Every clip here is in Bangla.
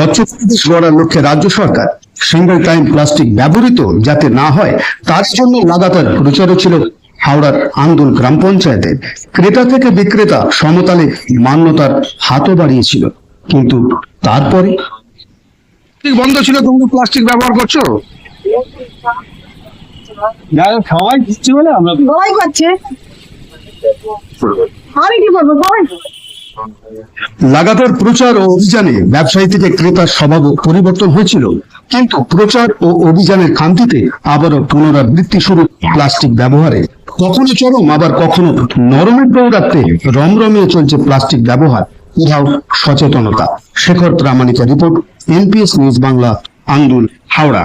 স্বচ্ছ পরিবেশ গড়ার লক্ষ্যে রাজ্য সরকার সিঙ্গেল টাইম প্লাস্টিক ব্যবহৃত যাতে না হয় তার জন্য লাগাতার প্রচারও ছিল হাওড়ার আন্দোল গ্রাম পঞ্চায়েতে ক্রেতা থেকে বিক্রেতা সমতালে মান্যতার হাতও বাড়িয়েছিল। কিন্তু তারপরে? বন্ধ ছিল তোমরা প্লাস্টিক ব্যবহার করছ? সবাই দিচ্ছি বলে আমরা সবাই করছে। আমি কি করব সবাই লাগাতার প্রচার ও অভিযানে ব্যবসায়ী থেকে ক্রেতার স্বভাব পরিবর্তন হয়েছিল, কিন্তু প্রচার ও অভিযানের খান্তিতে আবারও পুনরাবৃত্তি শুরু প্লাস্টিক ব্যবহারে। কখনো চরম, আবার কখনো নরমের দৌড়াতে রমরমিয়ে চলছে প্লাস্টিক ব্যবহার। কোথাও সচেতনতা। Shekhar Pramanik report, NPS news Bangla, Andul, Howrah.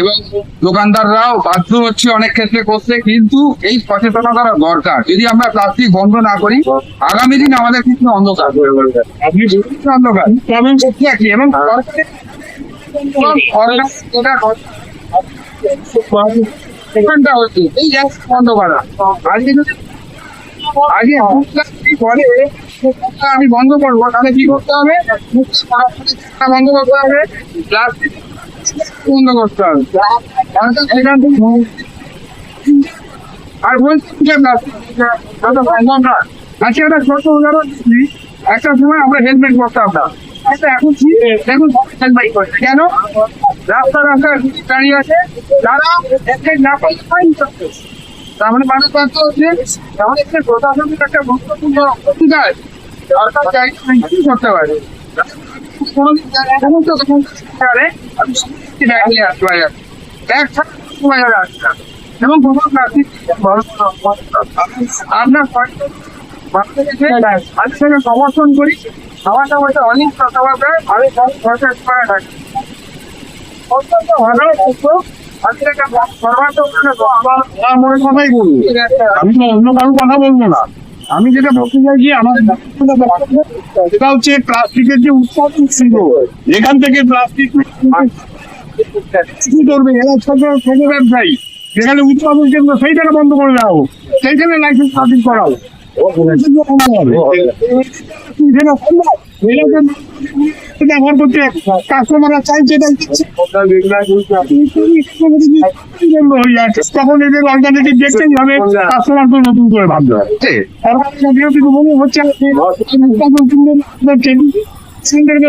এবং দোকানদাররাও বাধ্য হচ্ছে অনেক ক্ষেত্রে করতে কিন্তু এই সচেতনতা দরকার। যদি আমরা প্লাস্টিক বন্ধ না করি আগামী দিন আমাদের কিন্তু অন্ধকার। আপনি অন্ধকার। এবং এই গ্যাস বন্ধ করা আজকে যদি আগে আমি বন্ধ করব তাহলে কি করতে হবে? বন্ধ করতে হবে? প্লাস্টিক বন্ধ করতে হবে তাহলে থেকে আর বলছি আজকে একটা ছোট উদাহরণ দিচ্ছি। একটা সময় আমরা হেলমেট করতাম না। এখন দেখুন হেলমেট করছে কেন? রাস্তা রাস্তা দাঁড়িয়ে আছে। হেলমেট না পাই তার মানে মানুষ বাধ্য হচ্ছে তাহলে একটা প্রশাসনিক একটা গুরুত্বপূর্ণ অধিকার সরকার চাই করতে পারে আমি সমর্থন করি অনেক আমি করে আমার কথাই বলব আমি অন্য কারোর কথা বলব না। আমি যেটা বলতে চাইছি আমাদের সেটা হচ্ছে প্লাস্টিকের যে উৎপাদন ছিল, এখান থেকে প্লাস্টিক করবে ব্যবসায়ী। যেখানে উৎপাদন কেন্দ্র, সেইখানে বন্ধ করে দাও সেইখানে লাইসেন্স বাতিল করাও ব্যবহার করতে কাস্টমাররা চাইছে হয়ে যাচ্ছে তখন এদের অল্টারনেটিভ দেখতেই হবে কাস্টমার তো নতুন করে ভাবতে মনে হচ্ছে উৎপাদন কেন্দ্র সিলিন্ডারকে